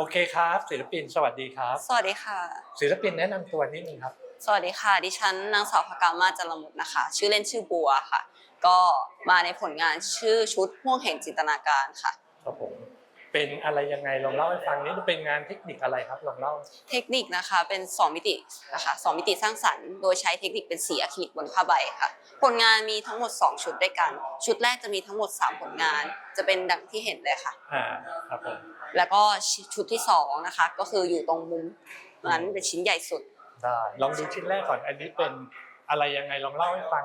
โอเคครับ ศิลปินสวัสดีครับ สวัสดีค่ะ ศิลปินแนะนำตัวนิดนึงครับ สวัสดีค่ะ ดิฉันนางสาวพกามาจรมุตนะคะ ชื่อเล่นชื่อบัวค่ะ ก็มาในผลงานชื่อชุดห่วงแห่งจินตนาการค่ะ ครับผม เป็นอะไรยังไงลองเล่าให้ฟังนิดนึงเป็นงานเทคนิคอะไรครับลองเล่าเทคนิคนะคะเป็น 2 มิตินะคะสองมิติสร้างสรรค์โดยใช้เทคนิคเป็นสีอะคริลิกบนผ้าใบค่ะผลงานมีทั้งหมด 2 ชุดด้วยกัน ชุดแรกจะมีทั้งหมด 3 ผลงาน จะเป็นดังที่เห็นเลยค่ะอ่าครับผมแล้วก็ชุดที่สองนะคะก็คืออยู่ตรงมุมนั้นเป็นชิ้นใหญ่สุดได้ลองดูชิ้นแรกก่อนอันนี้เป็นอะไรยังไงลองเล่าให้ฟัง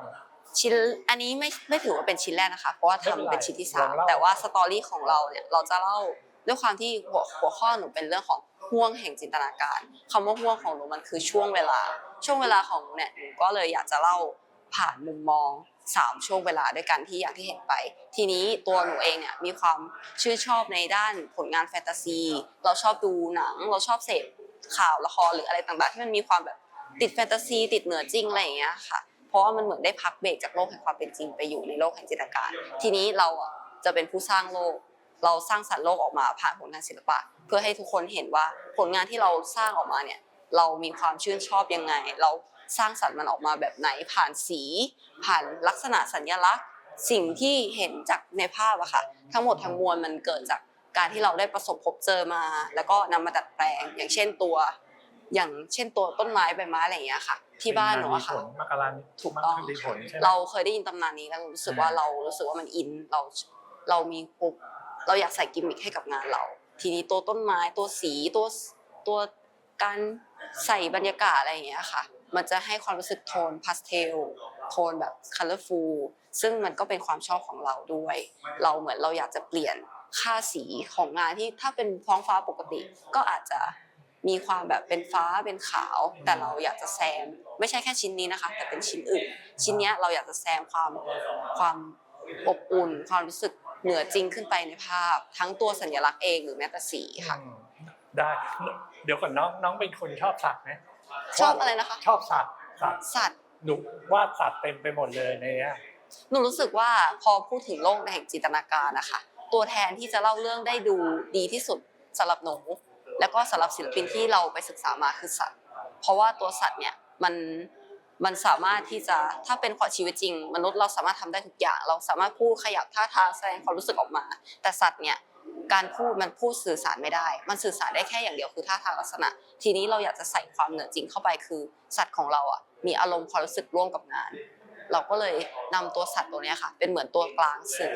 ชิ้นอันนี้ไม่ไม่ถือว่าเป็นชิ้นแรกนะคะ เพราะว่าไม่เป็นไรทำเป็นชิ้นที่ลสาอมงเล่าแต่ว่าสตอรี่ของเราเนี่ยเราจะเล่าด้วยความที่หัวหัวข้อหนูเป็นเรื่องของห่วงแห่งจินตนาการคำว่าห่วงของหนูมันคือช่วงเวลา ช่วงเวลาของหนูเนี่ยหนูก็เลยอยากจะเล่าผ่านมุมมองสามช่วงเวลาด้วยกันที่อย่างที่เห็นไป ทีนี้ตัวหนูเองเนี่ยมีความชื่นชอบในด้านผลงานแฟนตาซี เราชอบดูหนัง เราชอบเสพข่าวละครหรืออะไรต่างๆ ที่มันมีความแบบติดแฟนตาซี ติดเหนือจริงอะไรอย่างเงี้ยค่ะ เพราะว่ามันเหมือนได้พักเบรกจากโลกแห่งความเป็นจริงไปอยู่ในโลกแห่งจินตนาการ ทีนี้เราอะจะเป็นผู้สร้างโลก เราสร้างสรรค์โลกออกมาผ่านผลงานศิลปะ เพื่อให้ทุกคนเห็นว่าผลงานที่เราสร้างออกมาเนี่ยเรามีความชื่นชอบยังไง เราสร้างสรรค์มันออกมาแบบไหนผ่านสี ผ่านลักษณะสัญลักษณ์ สิ่งที่เห็นจากในภาพอะค่ะ ทั้งหมดทั้งมวลมันเกิดจากการที่เราได้ประสบพบเจอมา แล้วก็นำมาดัดแปลง อย่างเช่นตัว อย่างเช่นตัวต้นไม้ใบไม้อะไรอย่างเงี้ยค่ะ ที่บ้านหนูอะค่ะเป็งมีผลมกรานิถูกต้องมักมีผลใช่ไหม เราเคยได้ยินตำนานนี้แล้วรู้สึกว่าอ่าเรารู้สึกว่ามันอินเราเรามีปุ๊บเราอยากใส่กิมมิคให้กับงานเรา ทีนี้ตัวต้นไม้ตัวสีตัวตัวการใส่บรรยากาศอะไรอย่างเงี้ยค่ะ มันจะให้ความรู้สึกโทนพาสเทลโทนแบบคัลเลอร์ฟูลซึ่งมันก็เป็นความชอบของเราด้วย เราเหมือนเราอยากจะเปลี่ยนค่าสีของงานที่ถ้าเป็นท้องฟ้าปกติก็อาจจะ มีความแบบเป็นฟ้าเป็นขาว แต่เราอยากจะแซม ไม่ใช่แค่ชิ้นนี้นะคะ แต่เป็นชิ้นอื่น ชิ้นเนี้ยเราอยากจะแซมความความอบอุ่น ความรู้สึกเหนือจริงขึ้นไปในภาพ ทั้งตัวสัญลักษณ์เองหรือแม้แต่สีค่ะอืมได้เดี๋ยวก่อนน้องน้องเป็นคนชอบสัตว์ไหมชอบอะไรนะคะ ชอบสัตว์สัตว์สัตว์หนูวาดสัตว์เต็มไปหมดเลยในเนี้ยหนูรู้สึกว่าพอพูดถึงโลกแห่งจินตนาการนะคะ ตัวแทนที่จะเล่าเรื่องได้ดูดีที่สุดสำหรับหนู แล้วก็สำหรับศิลปินที่เราไปศึกษามาคือสัตว์ เพราะว่าตัวสัตว์เนี่ยมันมันสามารถที่จะถ้าเป็นความชีวิตจริง มนุษย์เราสามารถทำได้ทุกอย่าง เราสามารถพูดขยับท่าทางแสดงความรู้สึกออกมา แต่สัตว์เนี่ยการพูดมันพูดสื่อสารไม่ได้ มันสื่อสารได้แค่อย่างเดียวคือท่าทางลักษณะ ทีนี้เราอยากจะใส่ความเหนือจริงเข้าไปคือ สัตว์ของเราอะมีอารมณ์ความรู้สึกร่วมกับงาน เราก็เลยนำตัวสัตว์ตัวนี้ค่ะ เป็นเหมือนตัวกลางสื่อ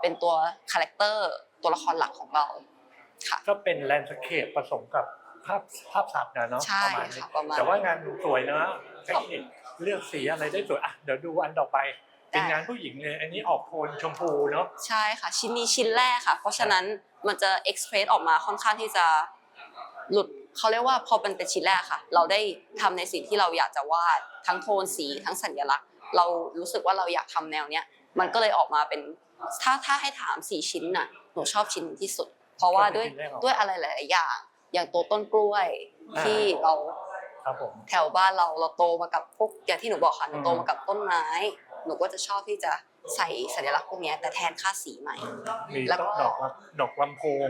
เป็นตัวคาแรคเตอร์ตัวละครหลักของเรา ค่ะ ก็เป็นแลนด์สเคปผสมกับภาพภาพสัตว์นะเนาะใช่ประมาณนี้ค่ะประมาณ แต่ว่างานสวยเนอะเทคนิคเลือกสีอะไรได้สวยอะเดี๋ยวดูอันต่อไป เป็นงานผู้หญิงเลย อันนี้ออกโทนชมพูเนาะใช่ค่ะ ชิ้นนี้ชิ้นแรกค่ะ เพราะฉะนั้นมันจะเอ็กเพรสออกมาค่อนข้างที่จะหลุดเขาเรียกว่าพอเป็นเป็นชิ้นแรกค่ะ เราได้ทำในสิ่งที่เราอยากจะวาดทั้งโทนสีทั้งสัญลักษณ์ เรารู้สึกว่าเราอยากทำแนวเนี้ยมันก็เลยออกมาเป็นถ้าถ้าให้ถามสี่ชิ้นน่ะหนูชอบชิ้นนี้ที่สุด เพราะว่าด้วยด้วยอะไรหลาย ๆ อย่าง อย่างตัวต้นกล้วยที่เราครับผมแถวบ้านเราเราโตมากับพวกอย่างที่หนูบอกค่ะหนูโตอืมมากับต้นไม้ หนูก็จะชอบที่จะใส่สัญลักษณ์พวกเนี้ยแต่แทนค่าสีใหม่มีแล้วก็ดอกลำดอกลำโพง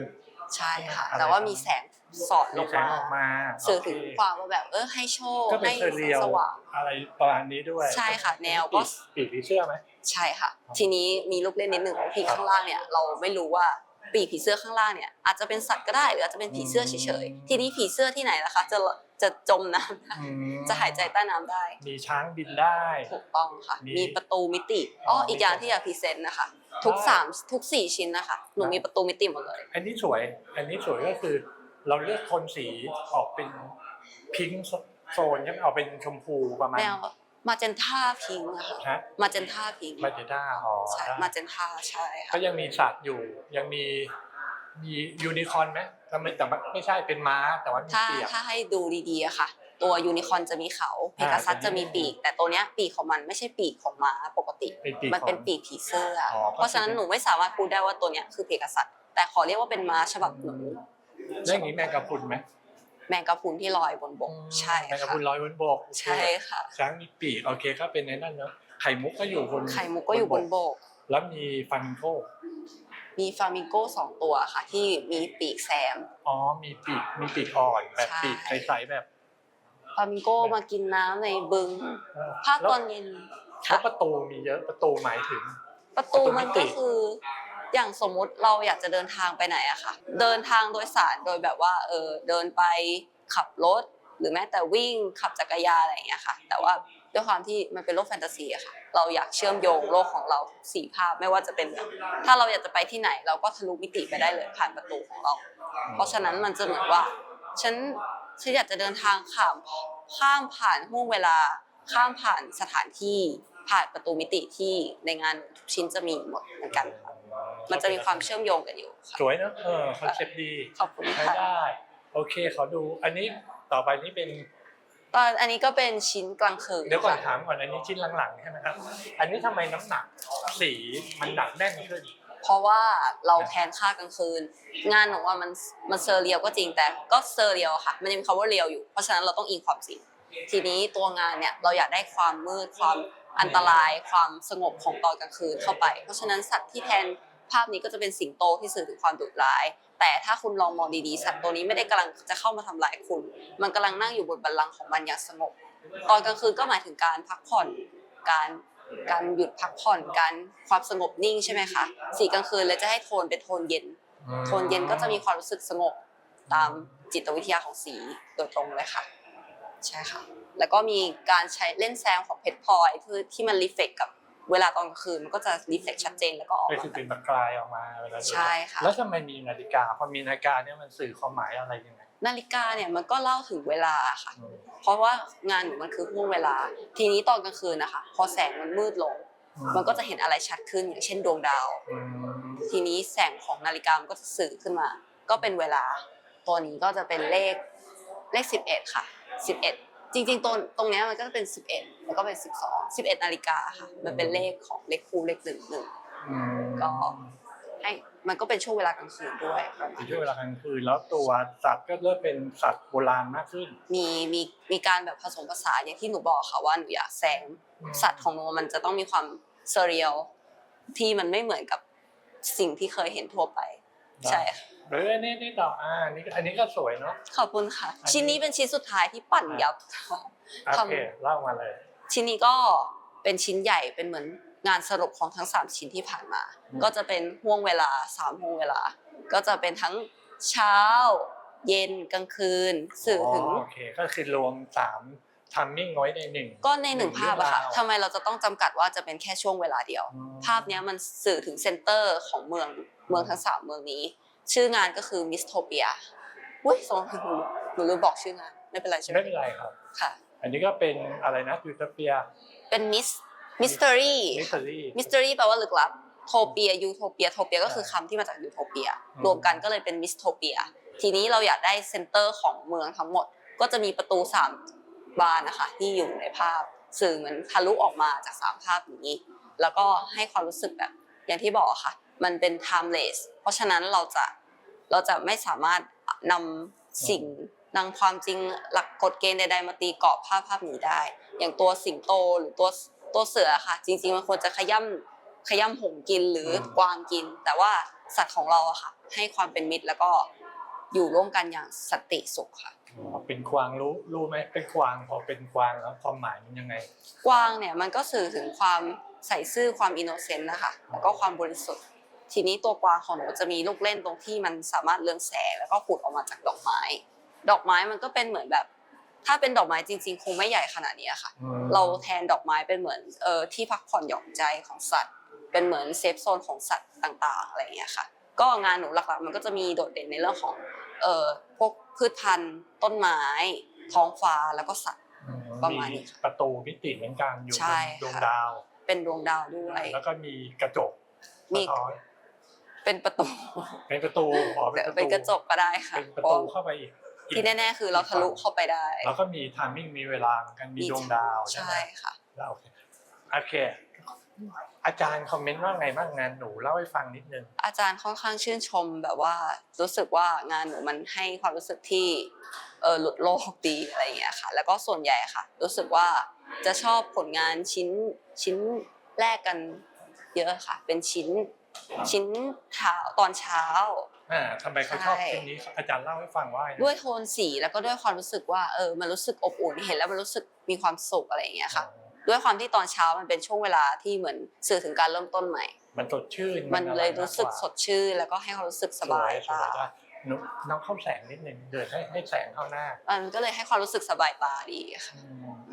ใช่ค่ะอะไรแต่ว่ามีแสงสอดลมีงแสงมาออกมาสื่อถึงโเคความว่าแบบเออให้โชคก็เป็นให้เซเรียลสว่างอะไรประมาณนี้ด้วย ใช่ค่ะ แนวก็ปีกปีกผีเสื้อไหมใช่ค่ะ ทีนี้มีลูกเล่นนิดหนึ่งของปีกข้างล่างเนี่ย เราไม่รู้ว่า ปีกผีเสื้อข้างล่างเนี่ยอาจจะเป็นสัตว์ก็ได้หรืออาจจะเป็นผีเสื้อเฉยๆทีนี้ผีเสื้อที่ไหนล่ะคะจะจะจมน้ำได้อืมจะหายใจใต้น้ำได้ มีช้างบินได้ ถูกต้องค่ะ มี มีประตูมิติอ๋ออีกอย่างที่อยากพรีเซนต์นะคะ ทุกได้สามทุกสี่ชิ้นนะคะหนูมีประตูมิติหมดเลย อันนี้สวย อันนี้สวยก็คือ เราเลือกโทนสีออกเป็นพิงค์โซนใช่ไหมออกเป็นชมพูประมาณ แนว มาเจนท่าพิงค์อะค่ะฮะมาเจนท่าพิงค์มาเจด้าอ๋อใช่ได้มาเจนท่าใช่ค่ะก็ยังมีสัตว์อยู่ ยังมีมียูนิคอร์นไหมแต่ไม่แต่ว่าไม่ใช่เป็นม้าแต่ว่ามีถ้าเปียก ถ้าให้ดูดีๆอะค่ะ ตัวยูนิคอร์นจะมีเขาเพกาซัสอ่าจะมีปีก แต่ตัวเนี้ยปีกของมันไม่ใช่ปีกของม้าปกติ เป็นปีกมันเป็นของ ปีกผีเสื้อออเพราะฉะนั้นหนูไม่สามารถพูดได้ว่าตัวเนี้ยคือเพกาซัสแต่ขอเรียกว่าเป็นม้าฉบับหนู แล้วอย่างนี้แมงกะพรุนไหม แมงกะพรุนที่ลอยบนบกใช่แมงกะค่ะพรุนลอยบนบกใช่ค่ะช้างมีปีกโอเคก็เป็นในนั่นเนาะไข่มุกก็อยู่บนไข่มุกก็อยู่บนบก แล้วมีฟันโก้มีฟลามิงโก้สองตัวค่ะ ที่มีปีกแซมอ๋อมีปีกมีปีกอ่อนแบบใช่ปีกใสๆแบบฟลามิงโก้มากินน้ำในบึงเออภาคแล้วตอนเย็นแล้ค่ะวประตูมีเยอะประตูหมายถึง ประตูมันประตูมิติก็คือ อย่างสมมุติเราอยากจะเดินทางไปไหนอะค่ะ เดินทางโดยสารโดยแบบว่าเออเดินไปขับรถ หรือแม้แต่วิ่งขับจักรยานอะไรอย่างเงี้ยค่ะ แต่ว่าด้วยความที่มันเป็นโลกแฟนตาซีอะค่ะ เราอยากเชื่อมโยงโลกของเราสี่ภาพไม่ว่าจะเป็นแบบถ้าเราอยากจะไปที่ไหน เราก็ทะลุมิติไปได้เลยผ่านประตูของเรา เพราะฉะนั้นมันจะเหมือนว่า ฉันฉันอยากจะเดินทางข้ามข้ามผ่านห่วงเวลาข้ามผ่านสถานที่ผ่านประตูมิติที่ในงานทุกชิ้นจะมีหมดเหมือนกันค่ะ มันจะมีความเชื่อมโยงกันอยู่ค่ะสวยนะเออคอนเซ็ปต์ดีขอบคุณใช้ค่ะได้ โอเคขอดูอันนี้ต่อไปนี่เป็นตอนอันนี้ก็เป็นชิ้นกลางคืนเดี๋ยวก่อนค่ะถามก่อนอันนี้ชิ้นหลังๆใช่ไหมครับ อันนี้ทำไมน้ำหนักสีมันหนักแน่นขึ้น เพราะว่าเราแทนค่ากลางคืน งานหนูว่ามันมันเซอร์เรียลก็จริงแต่ก็เซอร์เรียลค่ะ มันยังมีคำว่าเรียลอยู่ เพราะฉะนั้นเราต้องอิงความจริงทีนี้ตัวงานเนี่ยเราอยากได้ความมืดความอันตรายความสงบของตอนกลางคืนเข้าไป เพราะฉะนั้นสัตว์ที่แทน ภาพนี้ก็จะเป็นสิงโตที่สื่อถึงความดุร้าย แต่ถ้าคุณลองมองดีๆสัตว์ตัวนี้ไม่ได้กำลังจะเข้ามาทำร้ายคุณ มันกำลังนั่งอยู่บนบัลลังก์ของมันอย่างสงบ ตอนกลางคืนก็หมายถึงการพักผ่อนการการหยุดพักผ่อนการความสงบนิ่งใช่ไหมคะสีกลางคืนเลยจะให้โทนเป็นโทนเย็น โทนเย็นก็จะมีความรู้สึกสงบตามจิตวิทยาของสีโดยตรงเลยค่ะ ใช่ค่ะ แล้วก็มีการใช้เล่นแซมของเพชรพลอยเพื่อที่มันรีเฟกกับ เวลาตอนกลางคืนมันก็จะรีเฟกชัดเจนแล้วก็ออกก็มาคือแบเป็นบแบบกลายออกมาเวลาดูใช่ค่ะ แล้วทำไมมีนาฬิกา พอมีนาฬิกาเนี่ยมันสื่อความหมายอะไรยังไงนาฬิกาเนี่ยมันก็เล่าถึงเวลาค่ะ อืม เพราะว่างานหนูมันคือห่วงเวลา ทีนี้ตอนกลางคืนนะคะ พอแสงมันมืดลงมันก็จะเห็นอะไรชัดขึ้นอย่างเช่นดวงดาว อืมทีนี้แสงของนาฬิกามันก็จะสื่อขึ้นมา ก็เป็นเวลา ตัวนี้ก็จะเป็นเลขเลข 11 ค่ะ 11 จริงๆตรงตรงเนี้ยมันก็จะเป็น 11 แล้วก็เป็น 12 11นาฬิกาค่ะมันเป็นเลขของเลขคู่เลขหนึ่งหนึ่งอืมก็ให้มันก็เป็นช่วงเวลากลางคืนด้วยประมาณในช่วงเวลากลางคืนแล้วตัวสัตว์ก็เริ่มเป็นสัตว์โบราณมากขึ้นมีมีมีการแบบผสมผสานอย่างที่หนูบอกค่ะว่าหนูอยากแซงสัตว์ของหนูมันจะต้องมีความเซเรียลที่มันไม่เหมือนกับสิ่งที่เคยเห็นทั่วไป ใช่ค่ะ หรืออันนี้นี่ต่ออ่าอันนี้อันนี้ก็สวยเนาะ ขอบคุณค่ะ อันนี้ ชิ้นนี้เป็นชิ้นสุดท้ายที่ปั่นยับ โอทำเคเล่ามาเลย ชิ้นนี้ก็เป็นชิ้นใหญ่เป็นเหมือนงานสรุปของทั้ง 3 ชิ้นที่ผ่านมา อืม ก็จะเป็นห่วงเวลา3ห่วงเวลา ก็จะเป็นทั้งเช้า เย็นกลางคืนสื่อถึง โอเคก็คือรวมสามทัมมิ่งไว้ในหนึ่ง ก็ในหนึ่งภาพอะค่ะเรื่องราวทำไมเราจะต้องจำกัดว่าจะเป็นแค่ช่วงเวลาเดียวอืมภาพเนี้ยมันสื่อถึงเซนเตอร์ของเมืองเมืองทั้งสามเมืองนี้ ชื่องานก็คือมิสโทเปียอุ้ยสองหนูหนูลืมบอกชื่องานไม่เป็นไรใช่ไหมไม่เป็นไรครับ ค่ะ อันนี้ก็เป็นอะไรนะยูโทเปีย เป็นมิสมิสเตอรี่มิสซิลี่มิส t ต r รี่แปลว่าลึกลับโทเปียยูโทเปียโทเปียก็คือคำที่มาจากยูโทเปียอืมรวมกันก็เลยเป็นมิสโทเปีย ทีนี้เราอยากได้เซนเตอร์ของเมืองทั้งหมด ก็จะมีประตูสามบานนะคะที่อยู่ในภาพ สื่อเหมือนทะลุออกมาจากสามภาพนี้ แล้วก็ให้ความรู้สึกแบบอย่างที่บอกอะค่ะ มันเป็น timeless เพราะฉะนั้นเราจะเราจะไม่สามารถนำสิ่งนำความจริงหลักกฎเกณฑ์ใดๆมาตีกรอบภาพภาพนี้ได้ อย่างตัวสิงโตหรือตัวตัวเสือค่ะ จริง ๆ มันควรจะขย่ำขย่ำหงกินหรืออกวางกิน แต่ว่าสัตว์ของเราอะค่ะ ให้ความเป็นมิตรแล้วก็อยู่ร่วมกันอย่างสันติสุขค่ะอ๋อเป็นกวางรู้รู้ไหมเป็นกวางพอเป็นกวางแล้วความหมายมันยังไง กวางเนี่ยมันก็สื่อถึงความใส่ซื่อความอินโนเซนต์นะคะแล้วก็ความบริสุทธิ์ ทีนี้ตัวกวางของหนูจะมีลูกเล่นตรงที่มันสามารถเรืองแสงแล้วก็ผุดออกมาจากดอกไม้ ดอกไม้มันก็เป็นเหมือนแบบ ถ้าเป็นดอกไม้จริง ๆ คงไม่ใหญ่ขนาดนี้ค่ะอืมเราแทนดอกไม้เป็นเหมือนเออที่พักผ่อนหย่อนใจของสัตว์ เป็นเหมือนเซฟโซนของสัตว์ต่าง ๆ อะไรอย่างเงี้ยค่ะ ก็งานหนูหลักๆ มันก็จะมีโดดเด่นในเรื่องของเอ่อพวกพืชพันธุ์ ต้นไม้ ท้องฟ้าแล้วก็สัตว์อืประมาณนี้ประตูมิติเหมือนกันอยู่บใช่นดวงค่ะดาว เป็นดวงดาวด้วย แล้วก็มีกระจกมีสะท้อน เป็นประตู เป็นประตูอ๋อเป็นประตูเป็นกระจกก็ได้ค่ะเป็นประเพราะตูเข้าไปอีกที่แน่ๆคือเราทะลุเข้าไปได้ แล้วก็มีทามมิ่งมีเวลาเหมือนกันมีดวงดาวใช่ไหมใช่ค่ะแล้วโอเคโอเคอาจารย์คอมเมนต์ว่าไงบ้างงานหนูเล่าให้ฟังนิดนึง อาจารย์ค่อนข้างชื่นชมแบบว่ารู้สึกว่างานหนูมันให้ความรู้สึกที่เออหลุดโลกดีอะไรอย่างเงี้ยค่ะ แล้วก็ส่วนใหญ่ค่ะ รู้สึกว่าจะชอบผลงานชิ้นชิ้นแรกกันเยอะค่ะ เป็นชิ้น ชิ้นเช้าตอนเช้า อ่าทำไมเขาชอบใช่ชิ้นนี้อาจารย์เล่าให้ฟังว่าไงด้วยโทนสีแล้วก็ด้วยความรู้สึกว่าเออมันรู้สึกอบอุ่นเห็นแล้วมันรู้สึกมีความสุขอะไรอย่างเงี้ยค่ะ ด้วยความที่ตอนเช้ามันเป็นช่วงเวลาที่เหมือนสื่อถึงการเริ่มต้นใหม่ มันสดชื่นมันอะเลยรู้สึกมากสดชื่นแล้วก็ให้ความรู้สึกสบายสวตาสวยน้องน้องเข้าแสงนิดนึงเดินให้ให้แสงเข้าหน้ามันก็เลยให้ความรู้สึกสบายตาดีค่ะ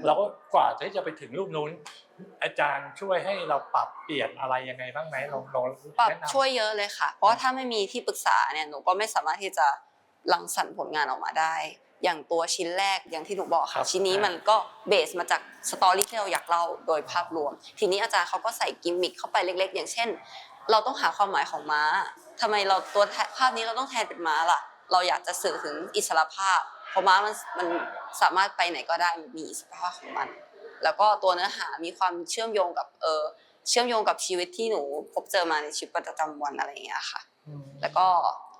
แล้วก็กว่าที่จะไปถึงรูปนู้น อาจารย์ช่วยให้เราปรับเปลี่ยนอะไรยังไงบ้างไหมลองลองปรับแนะนำ ช่วยเยอะเลยค่ะ เพราะว่าถ้าไม่มีที่ปรึกษาเนี่ยหนูก็ไม่สามารถที่จะรังสรรค์ผลงานออกมาได้ อย่างตัวชิ้นแรกอย่างที่หนูบอกครัค่ะบ ชิ้นนี้มันก็เบสมาจากสตอรี่ที่เราอยากเล่าโดยภาพรวม ทีนี้อาจารย์เขาก็ใส่กิมมิคเข้าไปเล็ก ๆ อย่างเช่น เราต้องหาความหมายของม้าทำไมเราตัวแทนภาพนี้เราต้องแทนเป็นม้าล่ะ เราอยากจะสื่อถึงอิสรภาพ เพราะม้ามันมันสามารถไปไหนก็ได้มันมีอิสรภาพของมัน แล้วก็ตัวเนื้อหามีความเชื่อมโยงกับเออเชื่อมโยงกับชีวิตที่หนูพบเจอมาในชีวิตประจำวันอะไรอย่างเงี้ยค่ะอืมแล้วก็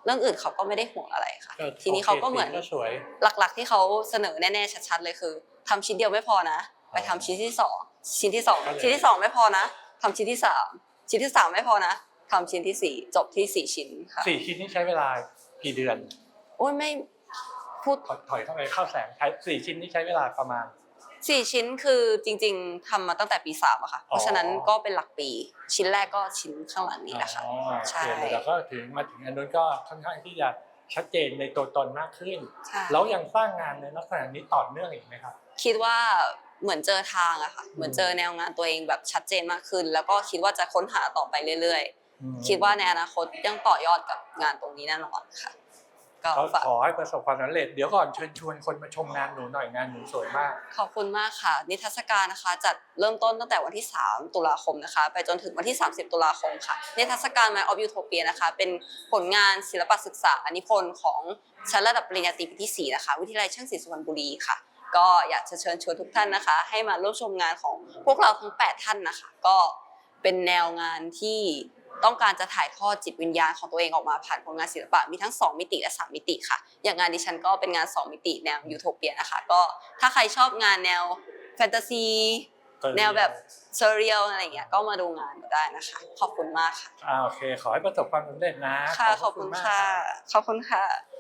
เรื่องอื่นเขาก็ไม่ได้ห่วงอะไรค่ะก็ทีนี้เขาก็เหมือนโคสีสวยหลักๆที่เขาเสนอแน่ๆชัดๆเลยคือทำชิ้นเดียวไม่พอนะ ไปทำชิ้นที่สองชิ้นที่สองก็เลยชิ้นที่สองไม่พอนะทำชิ้นที่สามชิ้นที่สามไม่พอนะทำชิ้นที่สี่จบที่สี่ชิ้นค่ะสี่ชิ้นนี้ใช้เวลากี่เดือนโอ้ยไม่พูดถอยถอยเข้าไปเข้าแสงใช้สี่ชิ้นนี้ใช้เวลาประมาณ สี่ชิ้นคือจริง ๆทำมาตั้งแต่ปีสามอะค่ะ เพราะฉะนั้นก็เป็นหลักปี ชิ้นแรกก็ชิ้นข้างหลังนี้แหละค่ะอ๋อใช่โอเคแล้วก็ถึงมาถึงอันนู้นก็ค่อนข้างที่จะชัดเจนในตัวตนมากขึ้นใช่แล้วยังสร้างงานในลักษณะนี้ต่อเนื่องอีกไหมครับ คิดว่าเหมือนเจอทางอะค่ะ เหมือนเจอแนวงานตัวเองแบบชัดเจนมากขึ้น แล้วก็คิดว่าจะค้นหาต่อไปเรื่อย ๆ คิดว่าในอนาคตยังต่อยอดกับงานตรงนี้แน่นอนค่ะ ก็ก็ฝากขอให้ประสบความสำเร็จเดี๋ยวก่อนเชิญชวนคนมาชมงานหนูหน่อยงานหนูสวยมาก ขอบคุณมากค่ะ นิทรรศการนะคะ จัดเริ่มต้นตั้งแต่วันที่ 3 ตุลาคมนะคะ ไปจนถึงวันที่ 30 ตุลาคมค่ะ นิทรรศการ My of Utopia นะคะ เป็นผลงานศิลปศึกษานิพนธ์ของชั้นระดับปริญญาตรีปีที่ 4 นะคะ วิทยาลัยช่างศิลป์สุพรรณบุรีค่ะ ก็อยากจะเชิญชวนทุกท่านนะคะ ให้มาร่วมชมงานของพวกเราทั้ง 8 ท่านนะคะ ก็เป็นแนวงานที่ ต้องการจะถ่ายทอดจิตวิญญาณของตัวเองออกมาผ่านผลงานศิลปะมีทั้ง 2 มิติและ 3 มิติค่ะ อย่างงานดิฉันก็เป็นงาน 2 มิติแนวยูโทเปียนะคะ ก็ถ้าใครชอบงานแนวแฟนตาซีแนวแบบเซเรียลอะไรอย่างเงี้ยก็มาดูงานก็ได้นะคะ ขอบคุณมากค่ะอ่าโอเค ขอให้ประสบความสำเร็จนะค่ะพขอบรคุณมากค่ะรับขอบคุณค่ะ